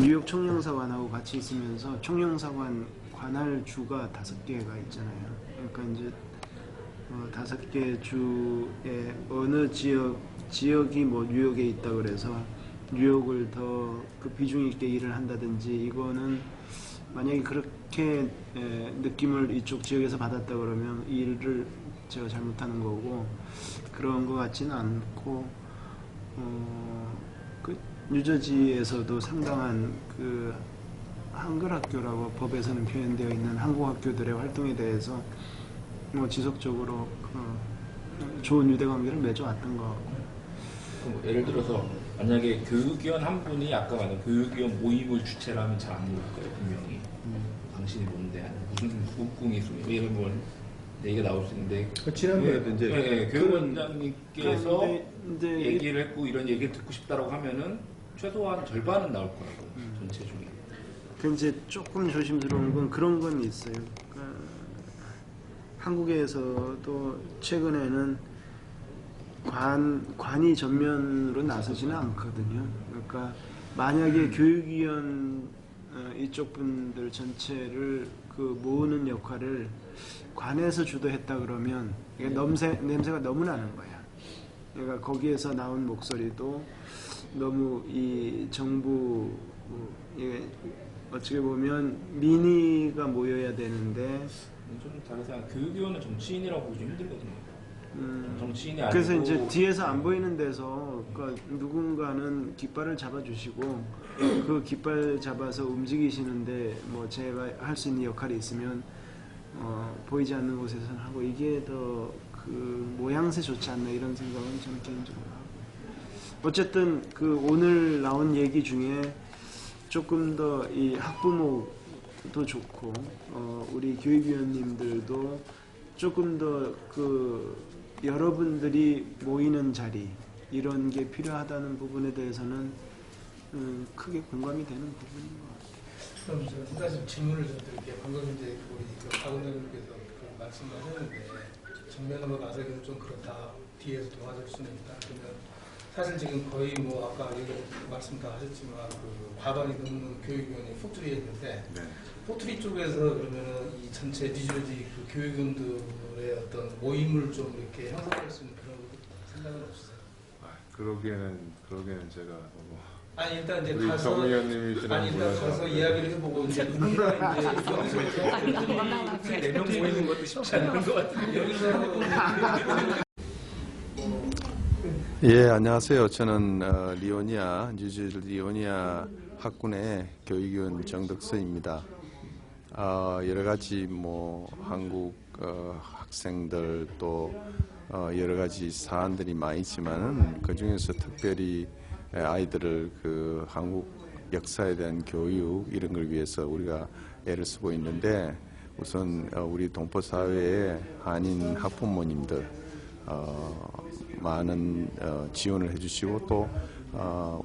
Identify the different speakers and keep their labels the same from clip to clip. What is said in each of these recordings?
Speaker 1: 뉴욕 총영사관하고 같이 있으면서 총영사관 관할 주가 다섯 개가 있잖아요. 그러니까 이제 어, 다섯 개 주에 어느 지역 지역이 뭐 뉴욕에 있다 그래서 뉴욕을 더 그 비중 있게 일을 한다든지 이거는 만약에 그렇게 에, 느낌을 이쪽 지역에서 받았다 그러면 이 일을 제가 잘못하는 거고 그런 것 같지는 않고 어, 그 뉴저지에서도 상당한 그 한글 학교라고 법에서는 표현되어 있는 한국 학교들의 활동에 대해서 뭐 지속적으로 그 좋은 유대 관계를 맺어왔던 것 같고.
Speaker 2: 뭐 예를 들어서 만약에 교육위원 한 분이 아까 말한 교육위원 모임을 하면 잘 안 모일 거예요 분명히. 당신이 뭔데 무슨 국궁이 있으면 이런 걸 얘기가 나올 수 있는데
Speaker 3: 그 지난번에도 이제
Speaker 2: 예, 예, 교육원장님께서
Speaker 1: 그런데 이제
Speaker 2: 얘기를 했고 이런 얘기를 듣고 싶다라고 하면은 최소한 절반은 나올 거라고
Speaker 1: 음.
Speaker 2: 전체 중에
Speaker 1: 그 이제 조금 조심스러운 건 그런 건 있어요. 그러니까 한국에서도 최근에는 관 관이 전면으로 나서지는 않거든요. 그러니까 만약에 교육위원 어, 이쪽 분들 전체를 그 모으는 역할을 관에서 주도했다 그러면 이게 냄새 냄새가 너무 나는 거야. 그러니까 거기에서 나온 목소리도 너무 이 정부 어, 이게 어떻게 보면 민의가 모여야 되는데.
Speaker 2: 좀 다른 생각 교육위원은 정치인이라고 보기 좀 힘들거든요.
Speaker 1: 음,
Speaker 2: 정치인이 아니고.
Speaker 1: 그래서 이제 뒤에서 안 보이는 데서 그러니까 누군가는 깃발을 잡아주시고 그 깃발 잡아서 움직이시는데 뭐 제가 할 수 있는 역할이 있으면 어, 보이지 않는 곳에서는 하고 이게 더 그 모양새 좋지 않나 이런 생각은 저는 개인적으로 하고 어쨌든 그 오늘 나온 얘기 중에 조금 더 이 학부모도 좋고 어, 우리 교육위원님들도 조금 더 그 여러분들이 모이는 자리 이런 게 필요하다는 부분에 대해서는 음, 크게 공감이 되는 부분인 것 같아요.
Speaker 4: 그럼 제가 한 가지 질문을 좀 드릴게요. 방금 이제 우리 그박 원장님께서 그 말씀하셨는데 정면으로 나서기는 좀 그렇다. 뒤에서 도와줄 수는 있다. 그러면 사실 지금 거의 뭐 아까 말씀 다 하셨지만 그 과반이 넘는 교육위원이 포트리에 있는데 포트리 쪽에서 그러면은 이 전체 뉴저지 그 교육원들의 어떤 모임을 좀 이렇게 형성할 수 있는 그런 생각은 없으세요?
Speaker 3: 아, 그러기에는 그러기에는 제가 너무
Speaker 4: 아니 일단 이제 가서
Speaker 3: 정
Speaker 4: 아니 일단. 가서 이야기를 해보고 이제 우리가 이제 여기서
Speaker 2: 네명 모이는 것도 쉽지 않은 것 같은데
Speaker 4: 여기서
Speaker 5: 예, 안녕하세요. 저는 어, 리오니아 뉴질 리오니아 학군의 교육위원 정덕서입니다. 어, 여러 가지 뭐 한국 어, 학생들 또 어, 여러 가지 사안들이 많이 있지만은 그 중에서 특별히 에, 아이들을 그 한국 역사에 대한 교육 이런 걸 위해서 우리가 애를 쓰고 있는데 우선 어, 우리 동포 사회의 한인 학부모님들 어, 많은 어, 지원을 해주시고 또 어,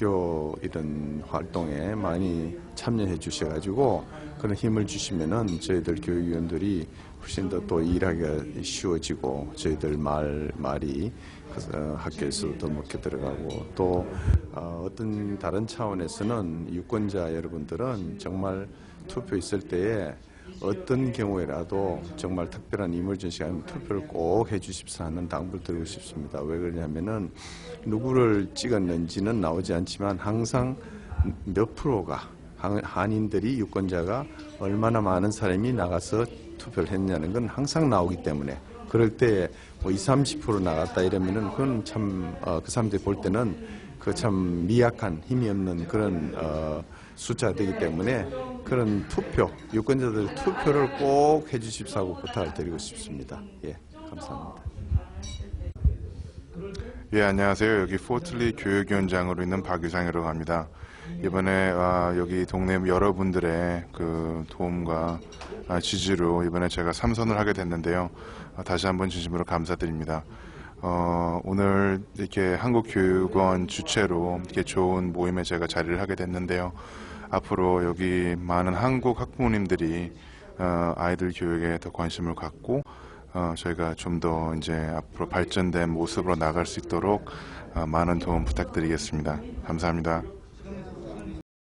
Speaker 5: 학교 이런 활동에 많이 참여해 주셔가지고 그런 힘을 주시면은 저희들 교육위원들이 훨씬 더 또 일하기가 쉬워지고 저희들 말 말이 그, 어, 학교에서 더 먹혀 들어가고 또 어, 어떤 다른 차원에서는 유권자 여러분들은 정말 투표 있을 때에 어떤 경우에라도 정말 특별한 이멀전시가 아니면 투표를 꼭 해주십사 하는 당부를 드리고 싶습니다. 왜 그러냐면은 누구를 찍었는지는 나오지 않지만 항상 몇 프로가 한- 한인들이 유권자가 얼마나 많은 사람이 나가서 투표를 했냐는 건 항상 나오기 때문에 그럴 때 뭐 20, 30% 나갔다 이러면은 그건 참, 어, 그 사람들이 볼 때는 그 참 미약한 힘이 없는 그런, 어, 숫자가 되기 때문에 그런 투표, 유권자들 투표를 꼭 해주십사고 부탁을 드리고 싶습니다. 예, 감사합니다.
Speaker 3: 예, 안녕하세요. 여기 포틀리 교육위원장으로 있는 박유상이라고 합니다. 이번에 아, 여기 동네 여러분들의 그 도움과 아, 지지로 이번에 제가 삼선을 하게 됐는데요. 아, 다시 한번 진심으로 감사드립니다. 어, 오늘 이렇게 한국교육원 주최로 이렇게 좋은 모임에 제가 자리를 하게 됐는데요. 앞으로 여기 많은 한국 학부모님들이 어, 아이들 교육에 더 관심을 갖고 어, 저희가 좀 더 이제 앞으로 발전된 모습으로 나갈 수 있도록 어, 많은 도움 부탁드리겠습니다. 감사합니다.